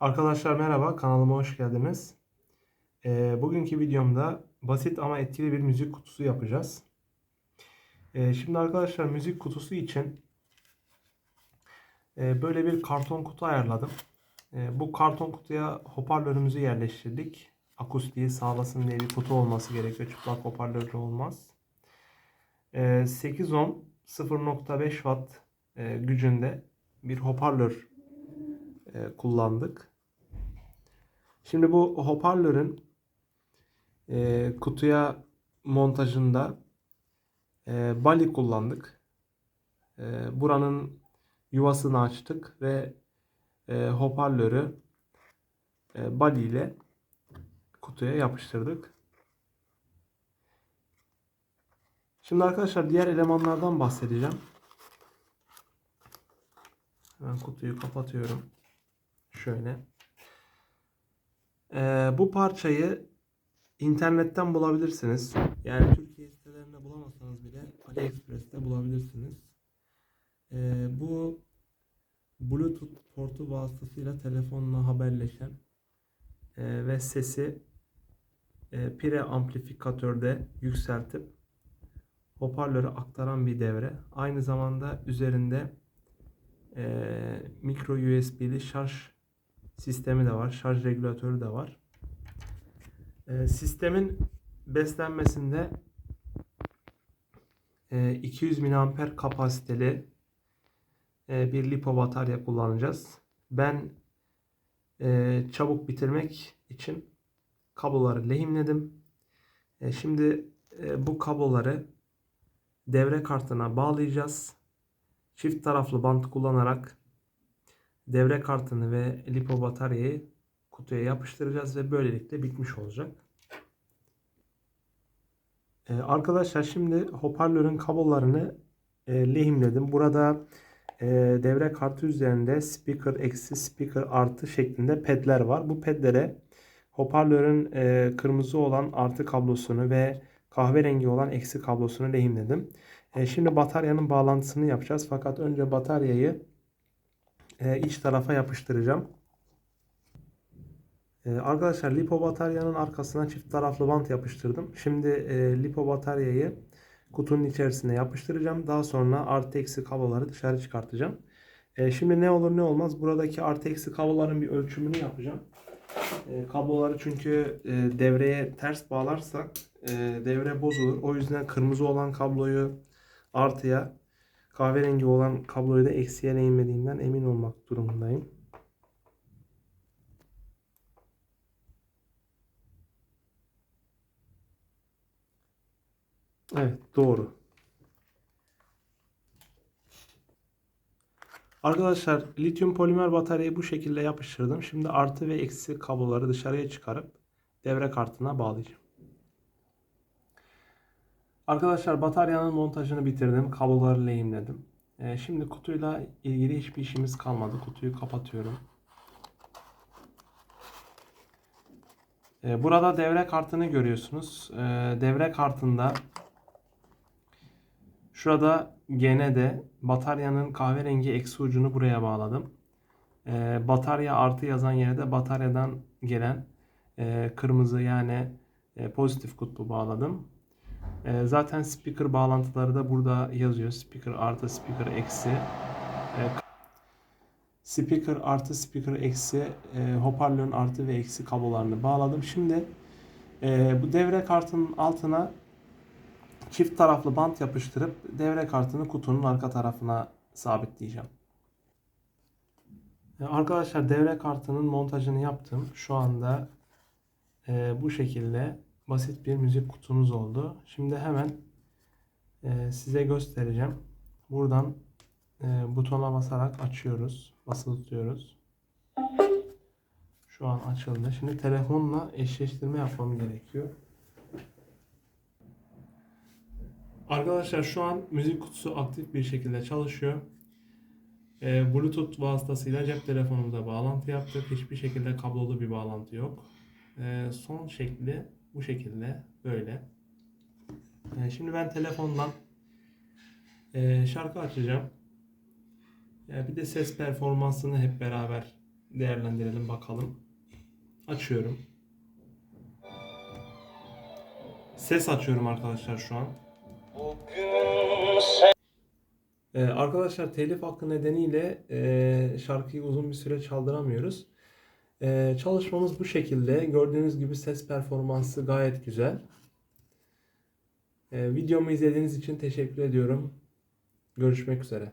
Arkadaşlar merhaba, kanalıma hoş geldiniz. Ee, bugünkü videomda basit ama etkili bir müzik kutusu yapacağız. Ee, şimdi arkadaşlar müzik kutusu için e, böyle bir karton kutu ayarladım. E, bu karton kutuya hoparlörümüzü yerleştirdik. Akustiği sağlasın diye bir kutu olması gerekiyor. Çıplak hoparlörlü olmaz. E, 8 ohm 0.5 watt e, gücünde bir hoparlör e, kullandık. Şimdi bu hoparlörün e, kutuya montajında e, bali kullandık. E, buranın yuvasını açtık ve e, hoparlörü e, bali ile kutuya yapıştırdık. Şimdi arkadaşlar diğer elemanlardan bahsedeceğim. Hemen kutuyu kapatıyorum. Şöyle. Ee, bu parçayı internetten bulabilirsiniz. Yani Türkiye sitelerinde bulamasanız bile AliExpress'te bulabilirsiniz. Ee, bu Bluetooth portu vasıtasıyla telefonla haberleşen e, ve sesi e, pire amplifikatörde yükseltip hoparlöre aktaran bir devre. Aynı zamanda üzerinde e, micro USB'li şarj sistemi de var. Şarj regülatörü de var. E, sistemin beslenmesinde e, 200 mAh kapasiteli e, bir lipo batarya kullanacağız. Ben e, çabuk bitirmek için kabloları lehimledim. E, şimdi e, bu kabloları devre kartına bağlayacağız. Çift taraflı bant kullanarak devre kartını ve lipo bataryayı kutuya yapıştıracağız ve böylelikle bitmiş olacak. Ee, arkadaşlar şimdi hoparlörün kablolarını e, lehimledim. Burada e, devre kartı üzerinde speaker eksi speaker artı şeklinde pedler var. Bu pedlere hoparlörün e, kırmızı olan artı kablosunu ve kahverengi olan eksi kablosunu lehimledim. E, şimdi bataryanın bağlantısını yapacağız. Fakat önce bataryayı e, iç tarafa yapıştıracağım. E, arkadaşlar lipo bataryanın arkasına çift taraflı bant yapıştırdım. Şimdi e, lipo bataryayı kutunun içerisine yapıştıracağım. Daha sonra artı eksi kabloları dışarı çıkartacağım. E, şimdi ne olur ne olmaz buradaki artı eksi kabloların bir ölçümünü yapacağım. Kabloları çünkü devreye ters bağlarsak devre bozulur. O yüzden kırmızı olan kabloyu artıya kahverengi olan kabloyu da eksiye eğmediğimden emin olmak durumundayım. Evet doğru. Arkadaşlar lityum polimer bataryayı bu şekilde yapıştırdım. Şimdi artı ve eksi kabloları dışarıya çıkarıp devre kartına bağlayacağım. Arkadaşlar bataryanın montajını bitirdim. Kabloları lehimledim. Ee, şimdi kutuyla ilgili hiçbir işimiz kalmadı. Kutuyu kapatıyorum. Ee, burada devre kartını görüyorsunuz. Ee, devre kartında şurada gene de bataryanın kahverengi eksi ucunu buraya bağladım. Ee, batarya artı yazan yere de bataryadan gelen e, kırmızı yani e, pozitif kutbu bağladım. E, zaten speaker bağlantıları da burada yazıyor. Speaker artı speaker eksi. E, speaker artı speaker eksi e, hoparlörün artı ve eksi kablolarını bağladım. Şimdi e, bu devre kartının altına çift taraflı bant yapıştırıp devre kartını kutunun arka tarafına sabitleyeceğim. E, arkadaşlar devre kartının montajını yaptım. Şu anda e, bu şekilde basit bir müzik kutumuz oldu. Şimdi hemen e, size göstereceğim. Buradan e, butona basarak açıyoruz. Basılı tutuyoruz. Şu an açıldı. Şimdi telefonla eşleştirme yapmam gerekiyor. Arkadaşlar şu an müzik kutusu aktif bir şekilde çalışıyor. E, Bluetooth vasıtasıyla cep telefonumuza bağlantı yaptık. Hiçbir şekilde kablolu bir bağlantı yok. E, son şekli bu şekilde böyle. E, şimdi ben telefondan e, şarkı açacağım. E, bir de ses performansını hep beraber değerlendirelim bakalım. Açıyorum. Ses açıyorum arkadaşlar şu an. Ee, arkadaşlar telif hakkı nedeniyle e, şarkıyı uzun bir süre çaldıramıyoruz. Ee, çalışmamız bu şekilde. Gördüğünüz gibi ses performansı gayet güzel. Ee, videomu izlediğiniz için teşekkür ediyorum. Görüşmek üzere.